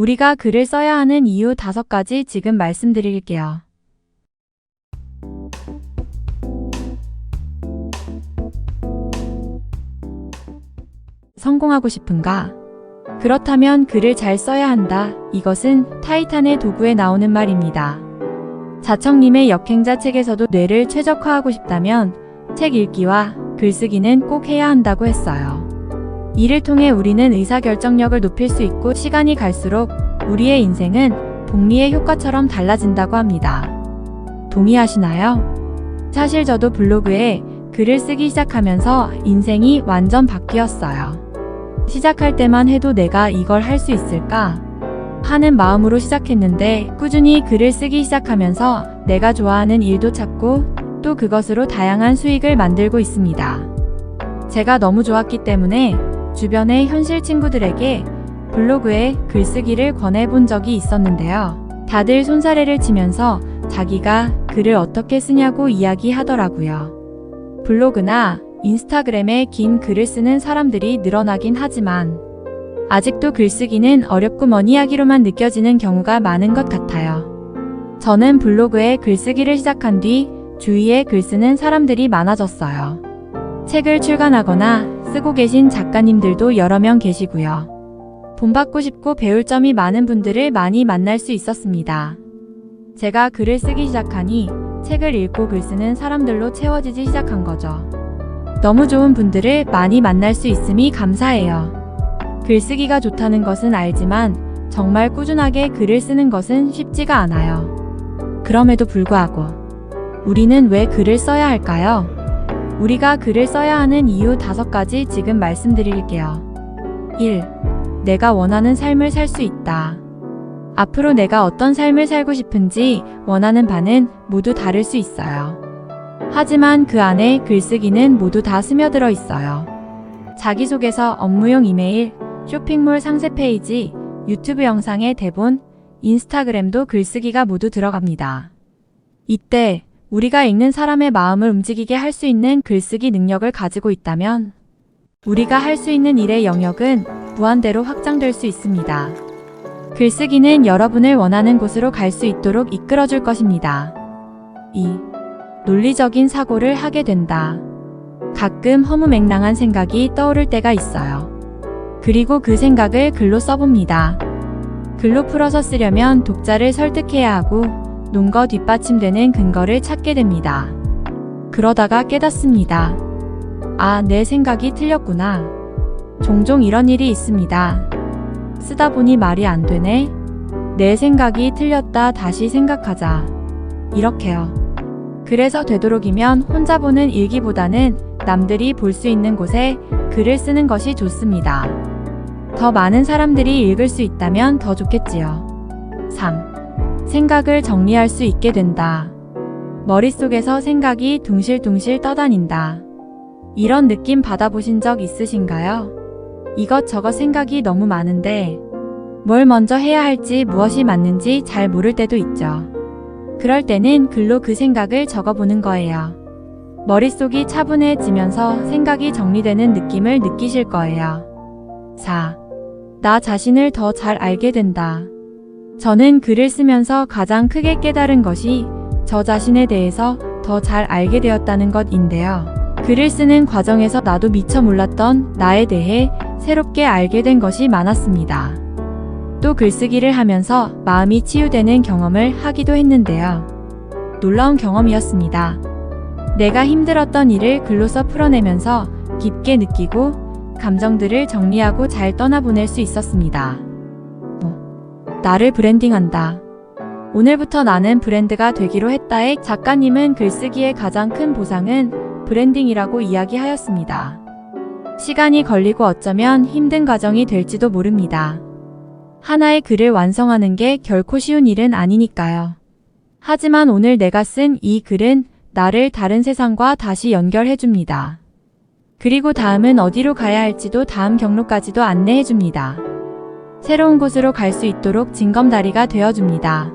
우리가 글을 써야 하는 이유 다섯 가지 지금 말씀드릴게요. 성공하고 싶은가? 그렇다면 글을 잘 써야 한다. 이것은 타이탄의 도구에 나오는 말입니다. 자청님의 역행자 책에서도 뇌를 최적화하고 싶다면 책 읽기와 글쓰기는 꼭 해야 한다고 했어요. 이를 통해 우리는 의사결정력을 높일 수 있고 시간이 갈수록 우리의 인생은 복리의 효과처럼 달라진다고 합니다. 동의하시나요? 사실 저도 블로그에 글을 쓰기 시작하면서 인생이 완전 바뀌었어요. 시작할 때만 해도 내가 이걸 할 수 있을까? 하는 마음으로 시작했는데 꾸준히 글을 쓰기 시작하면서 내가 좋아하는 일도 찾고 또 그것으로 다양한 수익을 만들고 있습니다. 제가 너무 좋았기 때문에 주변의 현실 친구들에게 블로그에 글쓰기를 권해본 적이 있었는데요. 다들 손사래를 치면서 자기가 글을 어떻게 쓰냐고 이야기하더라고요. 블로그나 인스타그램에 긴 글을 쓰는 사람들이 늘어나긴 하지만 아직도 글쓰기는 어렵고 머니하기로만 느껴지는 경우가 많은 것 같아요. 저는 블로그에 글쓰기를 시작한 뒤 주위에 글 쓰는 사람들이 많아졌어요. 책을 출간하거나 쓰고 계신 작가님들도 여러 명 계시고요. 본받고 싶고 배울 점이 많은 분들을 많이 만날 수 있었습니다. 제가 글을 쓰기 시작하니 책을 읽고 글 쓰는 사람들로 채워지기 시작한 거죠. 너무 좋은 분들을 많이 만날 수 있음이 감사해요. 글쓰기가 좋다는 것은 알지만 정말 꾸준하게 글을 쓰는 것은 쉽지가 않아요. 그럼에도 불구하고 우리는 왜 글을 써야 할까요? 우리가 글을 써야 하는 이유 다섯 가지 지금 말씀드릴게요. 1. 내가 원하는 삶을 살 수 있다. 앞으로 내가 어떤 삶을 살고 싶은지 원하는 바는 모두 다를 수 있어요. 하지만 그 안에 글쓰기는 모두 다 스며들어 있어요. 자기소개서, 업무용 이메일, 쇼핑몰 상세 페이지, 유튜브 영상의 대본, 인스타그램도 글쓰기가 모두 들어갑니다. 이때 우리가 읽는 사람의 마음을 움직이게 할 수 있는 글쓰기 능력을 가지고 있다면 우리가 할 수 있는 일의 영역은 무한대로 확장될 수 있습니다. 글쓰기는 여러분을 원하는 곳으로 갈 수 있도록 이끌어줄 것입니다. 2. 논리적인 사고를 하게 된다. 가끔 허무맹랑한 생각이 떠오를 때가 있어요. 그리고 그 생각을 글로 써봅니다. 글로 풀어서 쓰려면 독자를 설득해야 하고 논거 뒷받침되는 근거를 찾게 됩니다. 그러다가 깨닫습니다. 아, 내 생각이 틀렸구나. 종종 이런 일이 있습니다. 쓰다 보니 말이 안 되네. 내 생각이 틀렸다 다시 생각하자. 이렇게요. 그래서 되도록이면 혼자 보는 일기보다는 남들이 볼 수 있는 곳에 글을 쓰는 것이 좋습니다. 더 많은 사람들이 읽을 수 있다면 더 좋겠지요. 3. 생각을 정리할 수 있게 된다. 머릿속에서 생각이 둥실둥실 떠다닌다. 이런 느낌 받아보신 적 있으신가요? 이것저것 생각이 너무 많은데 뭘 먼저 해야 할지 무엇이 맞는지 잘 모를 때도 있죠. 그럴 때는 글로 그 생각을 적어보는 거예요. 머릿속이 차분해지면서 생각이 정리되는 느낌을 느끼실 거예요. 4. 나 자신을 더 잘 알게 된다. 저는 글을 쓰면서 가장 크게 깨달은 것이 저 자신에 대해서 더 잘 알게 되었다는 것인데요. 글을 쓰는 과정에서 나도 미처 몰랐던 나에 대해 새롭게 알게 된 것이 많았습니다. 또 글쓰기를 하면서 마음이 치유되는 경험을 하기도 했는데요. 놀라운 경험이었습니다. 내가 힘들었던 일을 글로써 풀어내면서 깊게 느끼고 감정들을 정리하고 잘 떠나보낼 수 있었습니다. 뭐, 나를 브랜딩한다. 오늘부터 나는 브랜드가 되기로 했다의 작가님은 글쓰기의 가장 큰 보상은 브랜딩이라고 이야기하였습니다. 시간이 걸리고 어쩌면 힘든 과정이 될지도 모릅니다. 하나의 글을 완성하는 게 결코 쉬운 일은 아니니까요. 하지만 오늘 내가 쓴 이 글은 나를 다른 세상과 다시 연결해 줍니다. 그리고 다음은 어디로 가야 할지도 다음 경로까지도 안내해 줍니다. 새로운 곳으로 갈 수 있도록 징검다리가 되어 줍니다.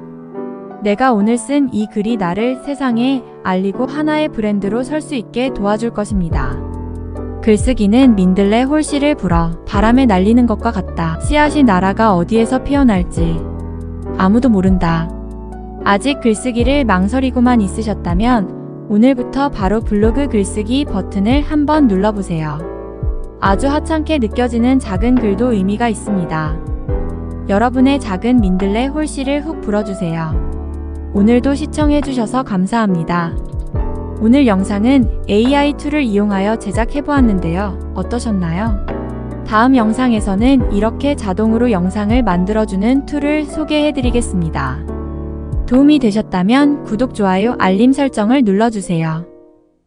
내가 오늘 쓴 이 글이 나를 세상에 알리고 하나의 브랜드로 설 수 있게 도와줄 것입니다. 글쓰기는 민들레 홀씨를 불어 바람에 날리는 것과 같다. 씨앗이 나라가 어디에서 피어날지 아무도 모른다. 아직 글쓰기를 망설이고만 있으셨다면 오늘부터 바로 블로그 글쓰기 버튼을 한번 눌러보세요. 아주 하찮게 느껴지는 작은 글도 의미가 있습니다. 여러분의 작은 민들레 홀씨를 훅 불어주세요. 오늘도 시청해주셔서 감사합니다. 오늘 영상은 AI 툴을 이용하여 제작해보았는데요. 어떠셨나요? 다음 영상에서는 이렇게 자동으로 영상을 만들어주는 툴을 소개해드리겠습니다. 도움이 되셨다면 구독, 좋아요, 알림 설정을 눌러주세요.